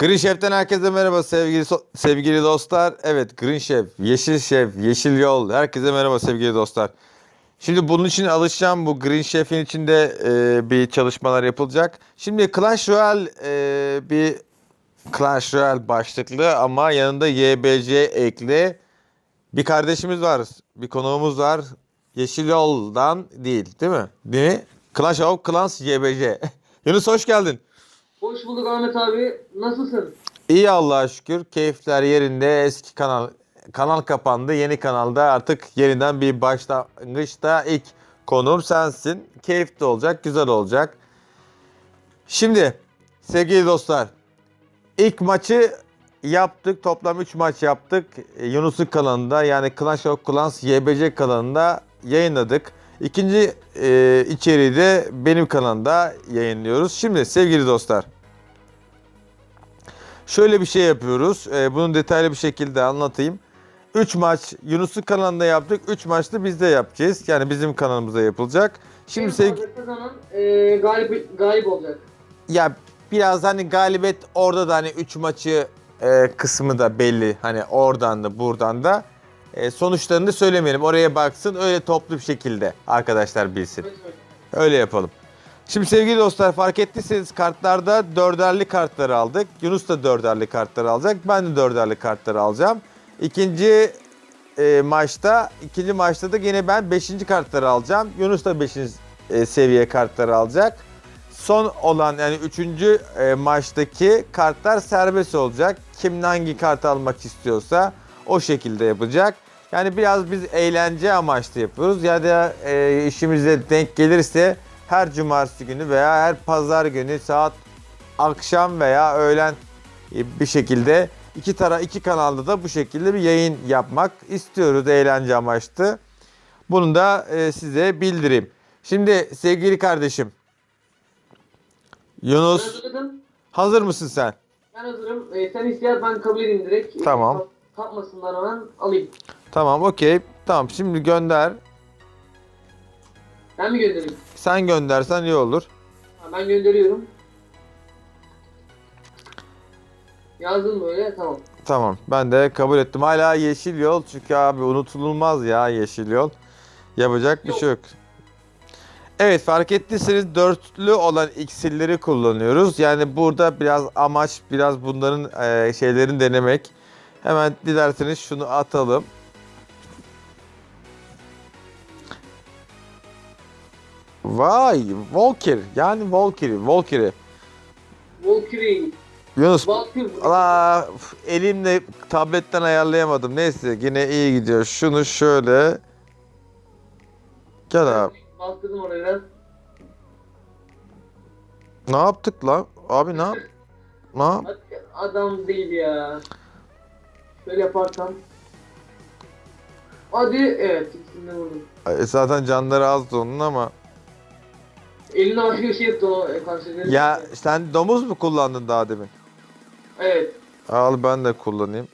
Green Chef'ten herkese merhaba sevgili sevgili dostlar. Evet Green Chef, Yeşil Chef, Yeşil Yol. Herkese merhaba sevgili dostlar. Şimdi bunun için alışacağım. Bu Green Chef'in içinde e, bir çalışmalar yapılacak. Şimdi Clash Royale e, bir Clash Royale başlıklı ama yanında YBC ekli bir kardeşimiz var. Bir konuğumuz var. Yeşil Yol'dan değil değil mi? Değil mi? Clash of Clans YBC. Yunus hoş geldin. Hoş bulduk Ahmet abi. Nasılsın? İyi Allah'a şükür. Keyifler yerinde. Eski kanal kanal kapandı. Yeni kanalda artık yeniden bir başlangıçta ilk konuğum sensin. Keyifli olacak, güzel olacak. Şimdi sevgili dostlar ilk maçı yaptık. Toplam 3 maç yaptık. Yunus'un kanalında yani Clash of Clans YBC kanalında yayınladık. İkinci e, içeriği de benim kanalımda yayınlıyoruz. Şimdi sevgili dostlar Şöyle bir şey yapıyoruz. Ee, bunu detaylı bir şekilde anlatayım. 3 maç Yunus'un kanalında yaptık. 3 maçta biz de yapacağız. Yani bizim kanalımızda yapılacak. Şimdi sev kazanan e, galip, galip olacak. ya biraz hani galibiyet orada da hani 3 maçı e, kısmı da belli. Hani oradan da buradan da. E, sonuçlarını da söylemeyelim. Oraya baksın. Öyle toplu bir şekilde arkadaşlar bilsin. Öyle yapalım. Şimdi sevgili dostlar fark ettiyseniz kartlarda dörderli kartları aldık. Yunus da dörderli kartları alacak. Ben de dörderli kartları alacağım. İkinci e, maçta, ikinci maçta da yine ben beşinci kartları alacağım. Yunus da beşinci e, seviye kartları alacak. Son olan yani üçüncü e, maçtaki kartlar serbest olacak. Kim hangi kartı almak istiyorsa o şekilde yapacak. Yani biraz biz eğlence amaçlı yapıyoruz. Ya da e, işimize denk gelirse her cumartesi günü veya her pazar günü saat akşam veya öğlen e, bir şekilde iki tara iki kanalda da bu şekilde bir yayın yapmak istiyoruz eğlence amaçlı. Bunu da e, size bildireyim. Şimdi sevgili kardeşim Yunus hazır mısın sen? Ben hazırım. E, sen isteyen ben kabul edeyim direkt. Tamam. Tap- Tapmasınlar hemen alayım. Tamam okey. Tamam şimdi gönder. Ben mi göndereyim? Sen göndersen iyi olur. Ha, ben gönderiyorum. Yazdım böyle tamam. Tamam ben de kabul ettim. Hala yeşil yol çünkü abi unutulmaz ya yeşil yol. Yapacak bir Yok. şey yok. Evet fark ettiyseniz dörtlü olan iksirleri kullanıyoruz. Yani burada biraz amaç biraz bunların eee, şeylerini denemek. Hemen dilerseniz şunu atalım. Vay Volker yani Volker'i Volker'i. Valkyrie. Yunus Valkyrie. Aa, elimle tabletten ayarlayamadım. Neyse yine iyi gidiyor. Şunu şöyle. Gel abi. Bastırdım oraya biraz. Ne yaptık lan? Abi ne yap? Ne yap? Adam değil ya. Şöyle yaparsam. Hadi evet ikisini vurdum. E, zaten canları azdı onun ama. Başka bir şey yaptı o e, karşıda. Ya sen domuz mu kullandın daha demin? Evet. Al ben de kullanayım.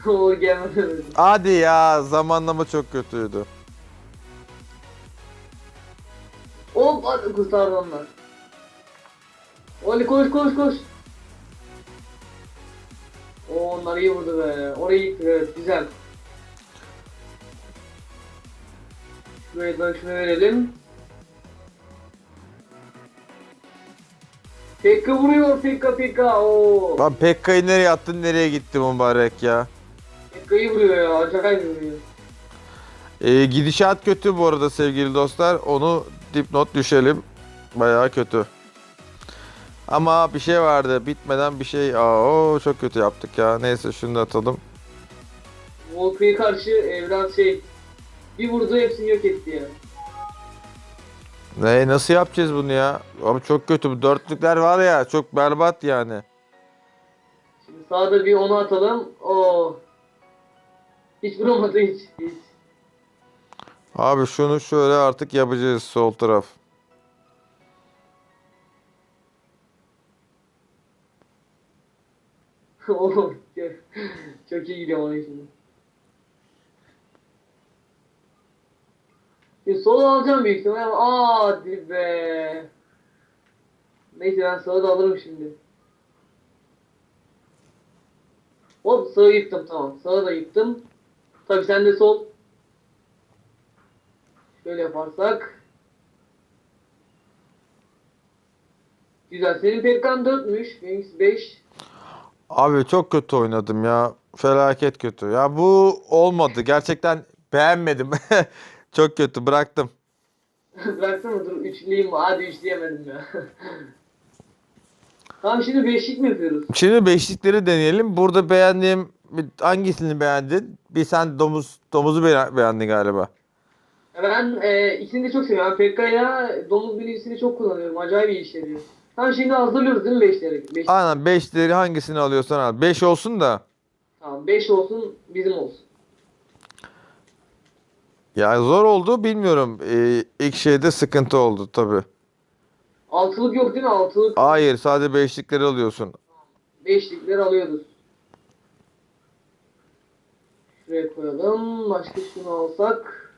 o gelmedi. Hadi ya zamanlama çok kötüydü. Hadi kurtardı onlar. Ali koş koş koş. Oo onlar iyi vurdu be. Orayı yıktı evet güzel. Şurayı da verelim. Pekka vuruyor Pekka Pekka oo. Lan Pekka'yı nereye attın nereye gitti mübarek ya. Pekka'yı vuruyor ya acayip vuruyor. E, gidişat kötü bu arada sevgili dostlar. Onu dipnot düşelim. Bayağı kötü. Ama bir şey vardı. Bitmeden bir şey. Aa, o çok kötü yaptık ya. Neyse şunu da atalım. Volkay'a karşı e, biraz şey bir vurdu hepsini yok etti ya. Ne nasıl yapacağız bunu ya? Abi çok kötü. Bu dörtlükler var ya. Çok berbat yani. Şimdi sağda bir onu atalım. Oo. Hiç vuramadı hiç. hiç. Abi şunu şöyle artık yapacağız sol taraf. Oo, çok, çok iyi gidiyor onun şimdi. Şimdi sol alacağım büyük ihtimalle ama aa be. Neyse ben sağı da alırım şimdi. Hop sağı yıktım tamam. Sağı da yıktım. Tabi sen de sol. Şöyle yaparsak. Güzel. Senin Pekkan 4'müş. Benimkisi 5. Abi çok kötü oynadım ya. Felaket kötü. Ya bu olmadı. Gerçekten beğenmedim. Çok kötü. Bıraktım. Bıraksana dur üçleyeyim. Hadi üçleyemedim ya. tamam şimdi beşlik mi yapıyoruz? Şimdi beşlikleri deneyelim. Burada beğendiğim hangisini beğendin? Bir sen domuz domuzu be- beğendin galiba. Ben e, ikisini de çok seviyorum. Pekka'ya domuz birincisini çok kullanıyorum. Acayip iyi işe yarıyor. Tamam şimdi hazırlıyoruz değil mi beşleri? Beş, Aynen beşleri hangisini alıyorsan al. Beş olsun da. tamam beş olsun bizim olsun. Ya zor oldu bilmiyorum. Ee, ilk şeyde sıkıntı oldu tabii. Altılık yok değil mi? Altılık Hayır sadece beşlikleri alıyorsun. beşlikleri alıyoruz. Şuraya koyalım. Başka şunu alsak.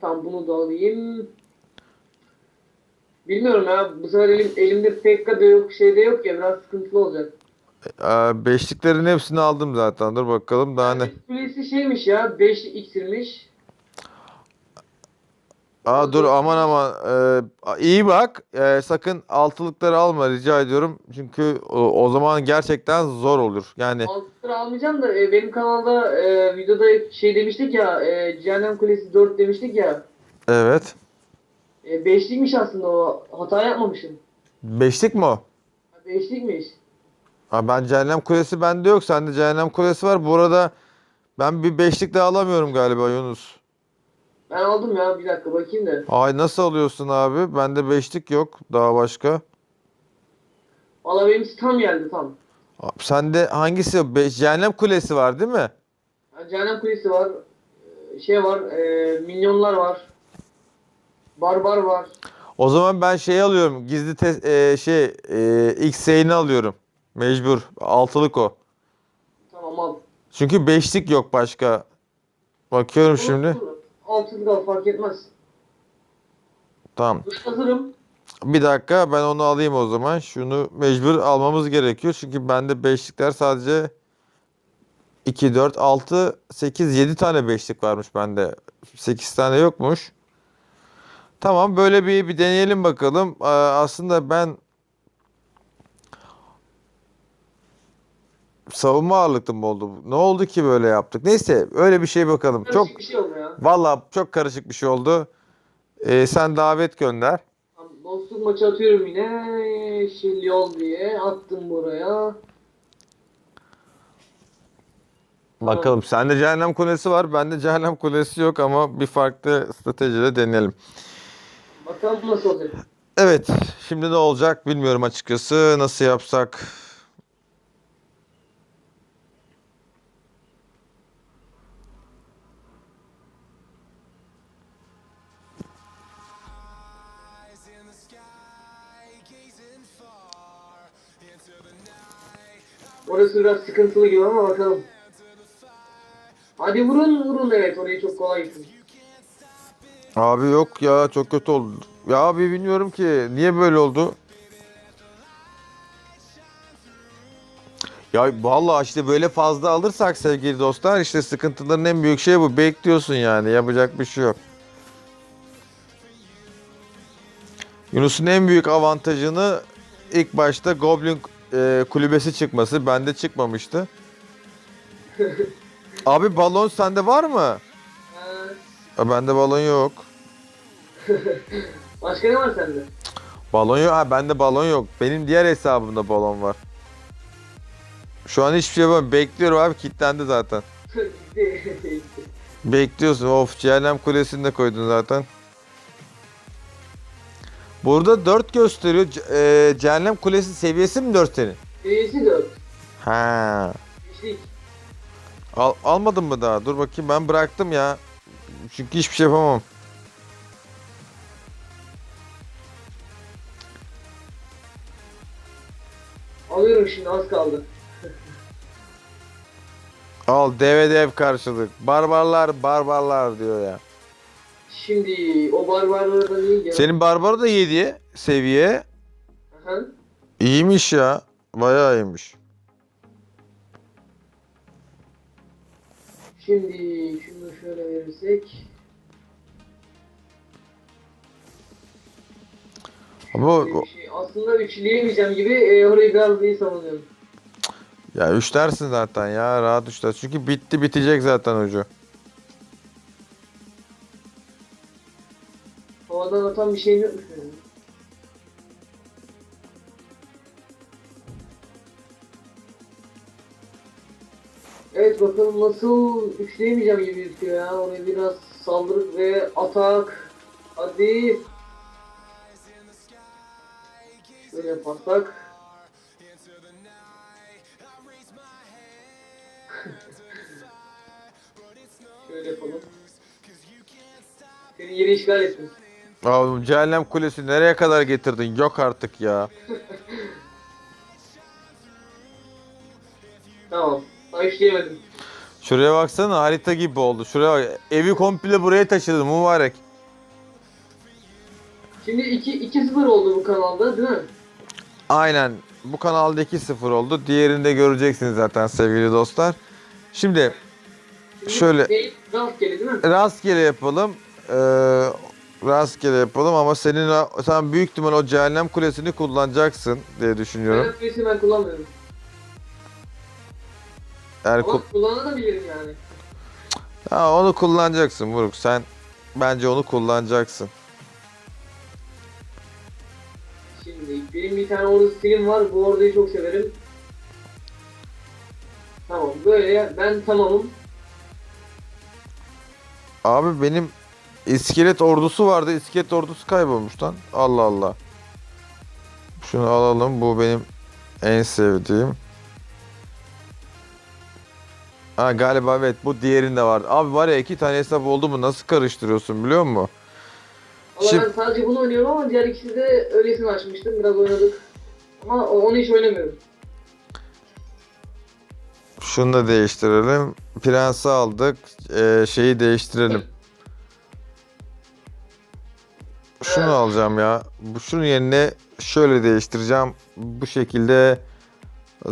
Tam bunu da alayım. Bilmiyorum ya. Bu sefer elim, elimde Pekka da yok, şey de yok ya. Biraz sıkıntılı olacak. Ee, beşliklerin hepsini aldım zaten. Dur bakalım daha ne. Kulesi şeymiş ya. 5 iksirmiş. Aa dur aman aman. Ee, iyi bak. Ee, sakın altılıkları alma rica ediyorum. Çünkü o, o zaman gerçekten zor olur. Yani 6 lira almayacağım da e, benim kanalda e, videoda şey demiştik ya. E, Cehennem Kulesi 4 demiştik ya. evet. E, 5'likmiş aslında o. Hata yapmamışım. Beşlik mi o? 5'likmiş. Ha, ben Cehennem Kulesi bende yok. Sende Cehennem Kulesi var. Bu arada ben bir beşlik daha alamıyorum galiba Yunus. Ben aldım ya. Bir dakika bakayım da. Ay nasıl alıyorsun abi? Bende beşlik yok. Daha başka. Valla benim tam geldi tam. Sende hangisi? Be Cehennem Kulesi var değil mi? Cehennem Kulesi var. e, Şey var. E, minyonlar var. Barbar var. O zaman ben şey alıyorum. Gizli te- e, şey e, X-Say'ini alıyorum. Mecbur. Altılık o. Tamam al. Çünkü beşlik yok başka. Bakıyorum şimdi. Altılık al fark etmez. Tamam. Hazırım. Bir dakika ben onu alayım o zaman. Şunu mecbur almamız gerekiyor. Çünkü bende beşlikler sadece 2, 4, 6, 8, 7 tane beşlik varmış bende. 8 tane yokmuş. Tamam böyle bir bir deneyelim bakalım. Ee, aslında ben savunma ağırlıklı mı oldu? Ne oldu ki böyle yaptık? Neyse öyle bir şey bakalım. Çok Karışık bir şey oldu ya. valla çok karışık bir şey oldu. Ee, sen davet gönder. Dostluk maçı atıyorum yine. Yeşil yol diye attım buraya. Bakalım sende cehennem kulesi var. Bende cehennem kulesi yok ama bir farklı stratejiyle deneyelim. Bakalım nasıl olacak. Evet, şimdi ne olacak bilmiyorum açıkçası. Nasıl yapsak? Orası biraz sıkıntılı gibi ama bakalım. Hadi vurun vurun evet orayı çok kolay gitsin. Abi yok ya çok kötü oldu. Ya abi bilmiyorum ki niye böyle oldu. Ya vallahi işte böyle fazla alırsak sevgili dostlar işte sıkıntıların en büyük şey bu. Bekliyorsun yani yapacak bir şey yok. Yunus'un en büyük avantajını ilk başta Goblin e, kulübesi çıkması. Bende çıkmamıştı. Abi balon sende var mı? Ha, Bende balon yok. başka ne var sende? Balon yok. Ha bende balon yok. Benim diğer hesabımda balon var. Şu an hiçbir şey yapamıyorum. Bekliyorum abi kilitlendi zaten. Bekliyorsun. Of cehennem kulesini de koydun zaten. Burada 4 gösteriyor. Ce- e, cehennem kulesi seviyesi mi 4 senin? Seviyesi 4. Ha. Al, almadın mı daha? Dur bakayım ben bıraktım ya. Çünkü hiçbir şey yapamam. Alıyorum şimdi az kaldı. Al dev dev karşılık. Barbarlar barbarlar diyor ya. Şimdi o barbarlardan iyi ya. Senin Barbaro da 7 seviye. Aha. İyiymiş ya. Bayağı iyiymiş. Şimdi şunu şöyle verirsek. Ama bir şey. Aslında üçleyemeyeceğim gibi e, orayı biraz iyi savunuyorum. ya 3 dersin zaten ya. Rahat 3 dersin. Çünkü bitti bitecek zaten ucu. Havadan atan bir şeyim yokmuş benim. Evet bakalım nasıl üçleyemeyeceğim gibi gözüküyor ya. Oraya biraz saldırı ve atak. Hadi. Böyle yaparsak. Şöyle yapalım. Senin yeri işgal ettim. Oğlum cehennem kulesi nereye kadar getirdin? Yok artık ya. Tamam. Daha işleyemedim. Şuraya baksana harita gibi oldu. Şuraya bak. Evi komple buraya taşıdım mübarek. Şimdi 2 2-0 oldu bu kanalda değil mi? Aynen. Bu kanalda 2-0 oldu. Diğerini de göreceksiniz zaten sevgili dostlar. Şimdi Şöyle- rastgele değil mi? rastgele yapalım. Ee, rastgele yapalım ama senin sen büyük ihtimal o cehennem kulesini kullanacaksın diye düşünüyorum. Ben ötesi ben kullanmıyorum. Eğer Ama kul- kullanabilirim yani. ha, onu kullanacaksın Buruk. Sen bence onu kullanacaksın. Benim bir tane orada stilim var. Bu orayı çok severim. Tamam böyle ben tamamım. Abi benim iskelet ordusu vardı. İskelet ordusu kaybolmuş lan. Allah Allah. Şunu alalım. Bu benim en sevdiğim. Ha galiba evet bu diğerinde var. Abi var ya iki tane hesap oldu mu nasıl karıştırıyorsun biliyor musun? Ama Şimdi- ben sadece bunu oynuyorum ama diğer ikisi de öylesine açmıştım. Biraz oynadık. Ama onu hiç oynamıyorum. Şunu da değiştirelim. Prensi aldık. Ee, şeyi değiştirelim. Şunu alacağım ya. Bu şunun yerine şöyle değiştireceğim. Bu şekilde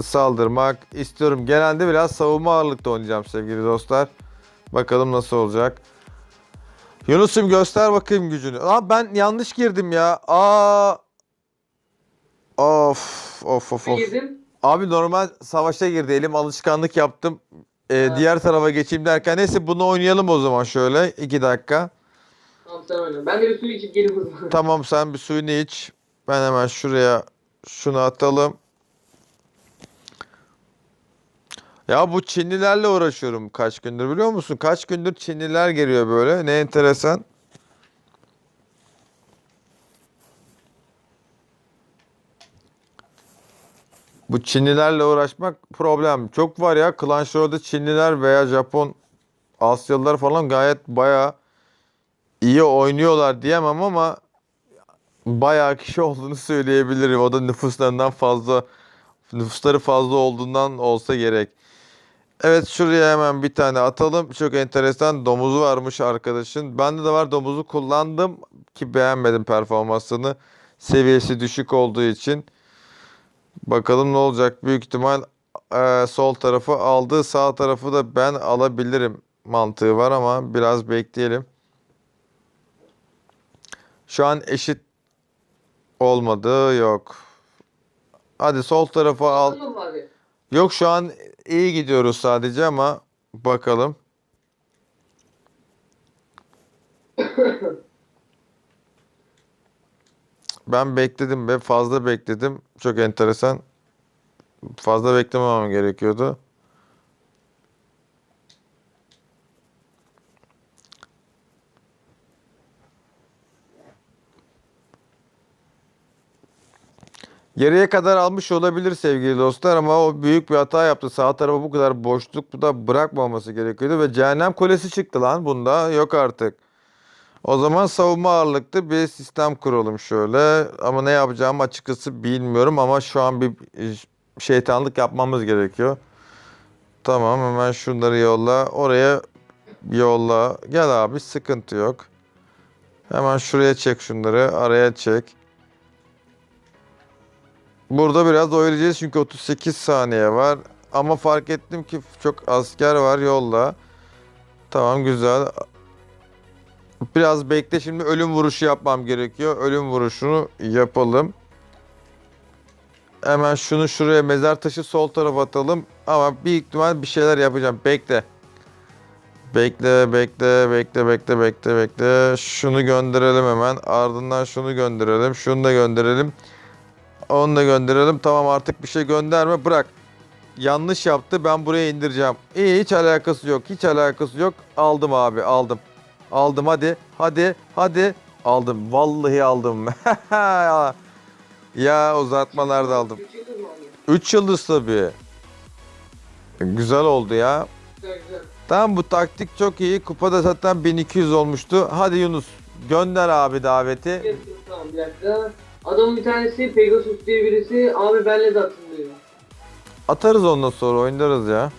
saldırmak istiyorum. Genelde biraz savunma ağırlıkta oynayacağım sevgili dostlar. Bakalım nasıl olacak. Yunus'um göster bakayım gücünü. Aa ben yanlış girdim ya. Aa. Of of of of. Abi normal savaşa girdi. Elim alışkanlık yaptım. Ee, Ha. diğer tarafa geçeyim derken neyse bunu oynayalım o zaman şöyle. 2 dakika. Tamam sen oyna. Ben de bir suyu içip gelip. Tamam sen bir suyunu iç. Ben hemen şuraya şunu atalım. Ya bu Çinlilerle uğraşıyorum kaç gündür biliyor musun? Kaç gündür Çinliler geliyor böyle. Ne enteresan. Bu Çinlilerle uğraşmak problem. Çok var ya Clash Royale'da Çinliler veya Japon Asyalılar falan gayet bayağı iyi oynuyorlar diyemem ama bayağı kişi olduğunu söyleyebilirim. O da nüfuslarından fazla nüfusları fazla olduğundan olsa gerek. Evet şuraya hemen bir tane atalım. Çok enteresan domuzu varmış arkadaşın. Bende de var domuzu kullandım ki beğenmedim performansını. Seviyesi düşük olduğu için. Bakalım ne olacak. Büyük ihtimal eee, sol tarafı aldı. Sağ tarafı da ben alabilirim mantığı var ama biraz bekleyelim. Şu an eşit olmadı. Yok. Hadi sol tarafı al. Abi? Yok şu an iyi gidiyoruz sadece ama bakalım. Ben bekledim ve fazla bekledim. Çok enteresan. Fazla beklememem gerekiyordu. Geriye kadar almış olabilir sevgili dostlar ama o büyük bir hata yaptı. Sağ tarafa bu kadar boşluk da bırakmaması gerekiyordu ve cehennem kulesi çıktı lan bunda. Yok artık. O zaman savunma ağırlıklı bir sistem kuralım şöyle. Ama ne yapacağımı açıkçası bilmiyorum ama şu an bir şeytanlık yapmamız gerekiyor. Tamam hemen şunları yolla. Oraya yolla. Gel abi sıkıntı yok. Hemen şuraya çek şunları. Araya çek. Burada biraz oyalayacağız çünkü 38 saniye var. Ama fark ettim ki çok asker var yolda. Tamam güzel. Biraz bekle şimdi ölüm vuruşu yapmam gerekiyor. Ölüm vuruşunu yapalım. Hemen şunu şuraya mezar taşı sol tarafa atalım. Ama büyük ihtimal bir şeyler yapacağım. Bekle. Bekle, bekle, bekle, bekle, bekle, bekle. Şunu gönderelim hemen. Ardından şunu gönderelim. Şunu da gönderelim. Onu da gönderelim. Tamam artık bir şey gönderme. Bırak. Yanlış yaptı. Ben buraya indireceğim. İyi hiç alakası yok. Hiç alakası yok. Aldım abi aldım. Aldım hadi. Hadi. Hadi. Aldım. Vallahi aldım. ya uzatmalarda aldım. Üç yıldız mı aldın? 3 yıldız tabii. Güzel oldu ya. Güzel. Tamam bu taktik çok iyi. Kupada zaten 1200 olmuştu. Hadi Yunus gönder abi daveti. Tamam bir dakika. Adamın bir tanesi Pegasus diye birisi abi benle de atın diyor. Atarız ondan sonra oynarız ya.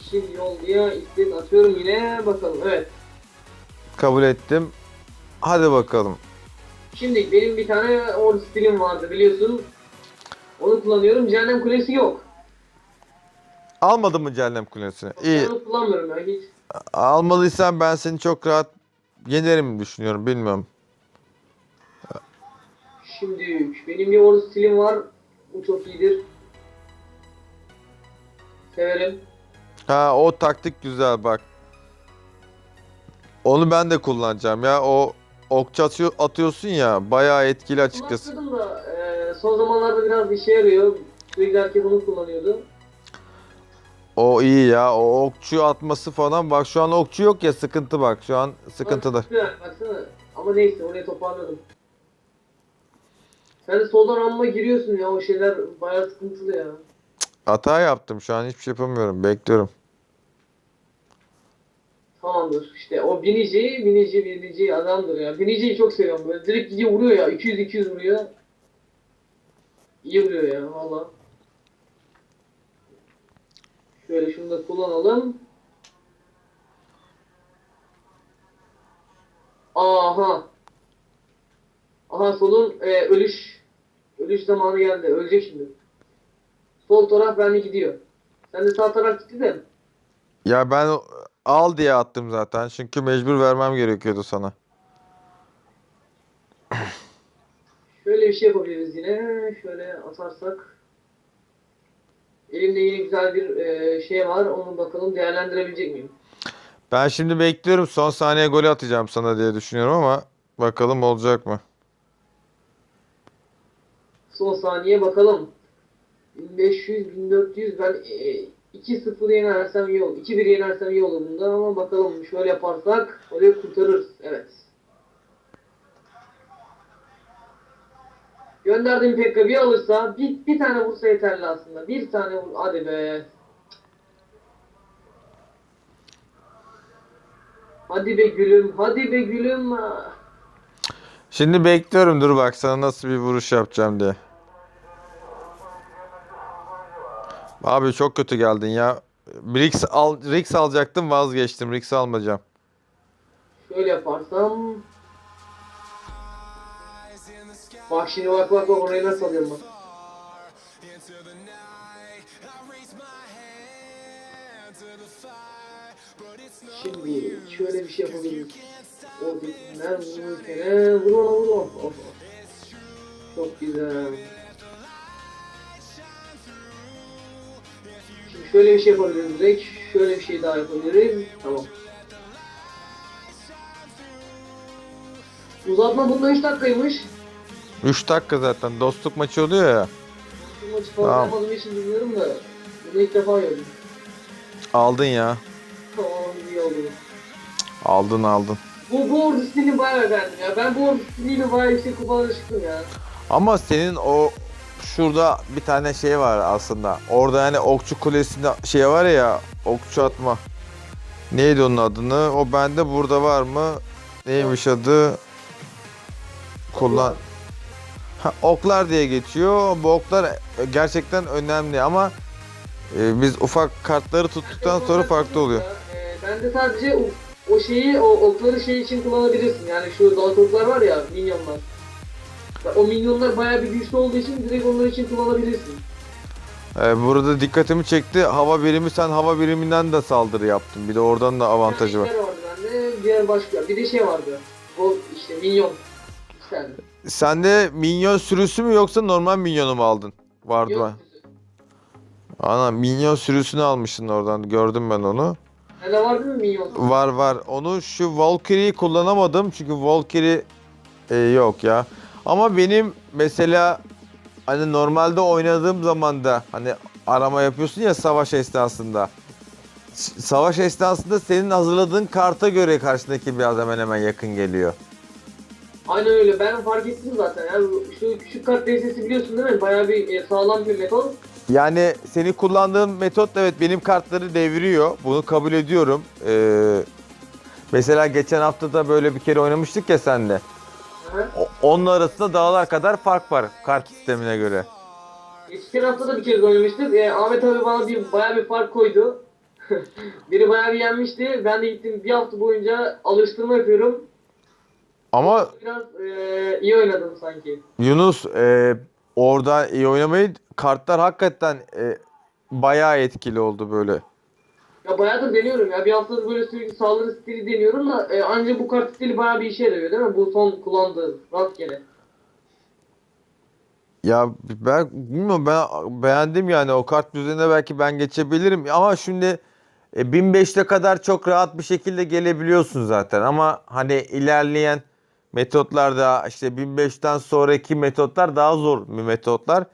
İşin yol diye istek atıyorum yine bakalım evet. Kabul ettim. Hadi bakalım. Şimdi benim bir tane ordu stilim vardı biliyorsun. Onu kullanıyorum. Cehennem kulesi yok. Almadın mı Cehennem Kulesi'ni? İyi. Ben onu kullanmıyorum ya hiç. Almalıysan ben seni çok rahat yenerim düşünüyorum. Bilmiyorum. Şimdi benim bir ordu stilim var. Bu çok iyidir. Severim. Ha o taktik güzel bak. Onu ben de kullanacağım ya. O atıyor, atıyorsun ya bayağı etkili açıkçası. Da e, son zamanlarda biraz işe yarıyor. Sürekli herkes bunu kullanıyordu. O iyi ya. O okçu atması falan. Bak şu an okçu yok ya sıkıntı bak. Şu an sıkıntıda. Bak, baksana. Ama neyse oraya toparladım. Sen de soldan amma giriyorsun ya o şeyler bayağı sıkıntılı ya. Hata yaptım şu an hiçbir şey yapamıyorum. Bekliyorum. Tamamdır. İşte o binici, binici, binici adamdır ya. Biniciyi çok seviyorum böyle. Direkt gidiyor vuruyor ya. 200-200 vuruyor. İyi vuruyor ya valla. Şöyle şunu da kullanalım. Aha. Aha solun e, ölüş. Ölüş zamanı geldi. Ölecek şimdi. Sol taraf bende gidiyor. Sen de sağ taraf gitti de. Ya ben al diye attım zaten. Çünkü mecbur vermem gerekiyordu sana. Şöyle bir şey yapabiliriz yine. Şöyle atarsak. Elimde yine güzel bir e, şey var. Onu bakalım değerlendirebilecek miyim? Ben şimdi bekliyorum. Son saniye golü atacağım sana diye düşünüyorum ama bakalım olacak mı? Son saniye bakalım. 1500, 1400 ben e, 2-0 yenersem iyi olur. 2-1 yenersem iyi olur bunda ama bakalım şöyle yaparsak orayı kurtarırız. Evet. Gönderdiğim Pekka bir alırsa bir, bir tane vursa yeterli aslında. Bir tane vur. Hadi be. Hadi be gülüm. Hadi be gülüm. Şimdi bekliyorum. Dur bak sana nasıl bir vuruş yapacağım diye. Abi çok kötü geldin ya. Rix, al, Rix alacaktım vazgeçtim. Rix almayacağım. Şöyle yaparsam. Bak şimdi bak bak bak orayı nasıl alıyorum bak. Şimdi şöyle bir şey yapabiliriz. O dediğinden vururken vur ona vur ona. Of. Çok güzel. Şimdi şöyle bir şey yapabiliriz direkt. Şöyle bir şey daha yapabiliriz. Tamam. Uzatma bunda 3 dakikaymış. 3 dakika zaten. Dostluk maçı oluyor ya. Bu maçı fazla Tamam. yapmadığım için bilmiyorum da. Bunu ilk defa gördüm. Aldın ya. Tamam iyi oldu. Aldın aldın. Bu, bu ordu stilini bayağı beğendim ya. Ben bu ordu stiliyle bayağı yüksek kupalara çıktım ya. Ama senin o şurada bir tane şey var aslında. Orada yani okçu kulesinde şey var ya okçu atma. Neydi onun adını? O bende burada var mı? Neymiş adı? Kullan. Ha, oklar diye geçiyor. Bu oklar gerçekten önemli ama e, biz ufak kartları tuttuktan sonra farklı oluyor. Ee, bende sadece uf- o şeyi o okları şey için kullanabilirsin. Yani şu dalak oklar var ya minyonlar. Ya O minyonlar bayağı bir güçlü olduğu için direkt onlar için kullanabilirsin. Ee, burada dikkatimi çekti. Hava birimi sen hava biriminden de saldırı yaptın. Bir de oradan da avantajı var. Bir tane vardı bende, diğer başka. Bir de şey vardı. O işte minyon. Tane. Sende minyon sürüsü mü yoksa normal minyonu mu aldın? Vardı var. Ana minyon sürüsünü almışsın oradan. Gördüm ben onu. Sende vardı mı minyon? Var var. Onu şu Valkyrie'yi kullanamadım çünkü Valkyrie e, yok ya. Ama benim mesela hani normalde oynadığım zaman da hani arama yapıyorsun ya savaş esnasında. Savaş esnasında senin hazırladığın karta göre karşındaki bir adam hemen yakın geliyor. Aynen öyle. Ben fark ettim zaten. Yani şu küçük kart destesi biliyorsun değil mi? Bayağı bir e, sağlam bir metot. Yani senin kullandığın metot evet benim kartları deviriyor. Bunu kabul ediyorum. Ee, mesela geçen hafta da böyle bir kere oynamıştık ya senle. O- Onun arasında dağlar kadar fark var kart sistemine göre. Geçen hafta da bir kez oynamıştık. E, Ahmet abi bana bir bayağı bir fark koydu. Biri bayağı bir yenmişti. Ben de gittim bir hafta boyunca alıştırma yapıyorum. Ama Biraz e, iyi oynadım sanki. Yunus e, orada iyi oynamayı kartlar hakikaten e, bayağı etkili oldu böyle. Ya bayağıdır deniyorum ya. Bir haftadır böyle sürekli saldırı stili deniyorum da e, ancak bu kart stili bayağı bir işe yarıyor değil mi? Bu son kullandığım rastgele. Ya ben bilmiyorum ben beğendim yani o kart düzenine belki ben geçebilirim ama şimdi e, 1005'te kadar çok rahat bir şekilde gelebiliyorsun zaten ama hani ilerleyen metotlarda işte 1005'ten sonraki metotlar daha zor bir metotlar.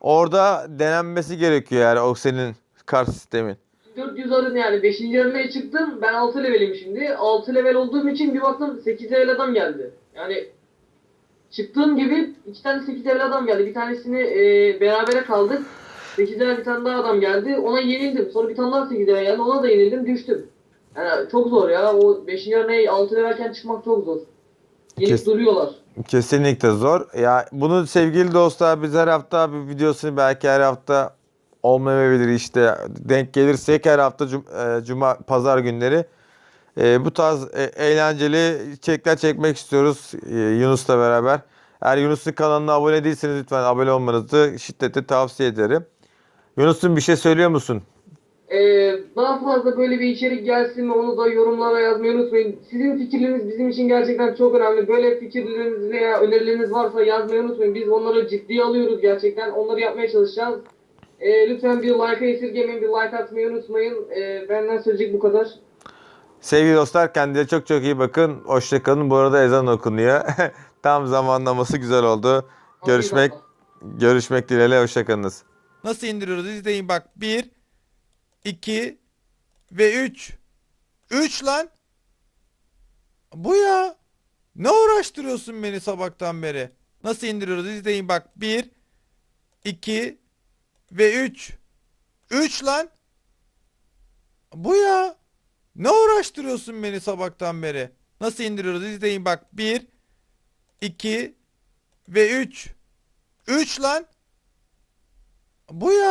Orada denenmesi gerekiyor yani o senin kart sistemin. 400 arın yani 5. arınaya çıktım. Ben 6 levelim şimdi. 6 level olduğum için bir baktım 8 level adam geldi. Yani çıktığım gibi iki tane 8 level adam geldi. Bir tanesini e, berabere kaldık. 8 level bir tane daha adam geldi. Ona yenildim. Sonra bir tane daha 8 level geldi. Ona da yenildim. Düştüm. Yani çok zor ya. O 5. arınaya 6 levelken çıkmak çok zor. Yenip Kes- duruyorlar. Kesinlikle zor. Ya bunu sevgili dostlar biz her hafta bir videosunu belki her hafta olmayabilir işte denk gelirsek her hafta cum- e, cuma pazar günleri e, bu tarz e, eğlenceli içerikler çekmek istiyoruz e, Yunus'la beraber. Eğer Yunus'un kanalına abone değilseniz lütfen abone olmanızı şiddetle tavsiye ederim. Yunus'un bir şey söylüyor musun? Ee, daha fazla böyle bir içerik gelsin mi onu da yorumlara yazmayı unutmayın. Sizin fikirleriniz bizim için gerçekten çok önemli. Böyle fikirleriniz veya önerileriniz varsa yazmayı unutmayın. Biz onları ciddiye alıyoruz gerçekten. Onları yapmaya çalışacağız. Ee, lütfen bir like'a esirgemeyin, bir like atmayı unutmayın. Ee, benden söyleyecek bu kadar. Sevgili dostlar kendinize çok çok iyi bakın. Hoşçakalın. Bu arada ezan okunuyor. Tam zamanlaması güzel oldu. Görüşmek görüşmek dileğiyle hoşçakalınız. Nasıl indiriyoruz? İzleyin bak. 1, 2 ve 3. 3 lan. Bu ya. Ne uğraştırıyorsun beni sabahtan beri? Nasıl indiriyoruz? İzleyin bak. 1, 2 ve 3. 3 lan. Bu ya. Ne uğraştırıyorsun beni sabahtan beri? Nasıl indiriyoruz? İzleyin bak. 1, 2 ve 3. 3 lan. Bu ya.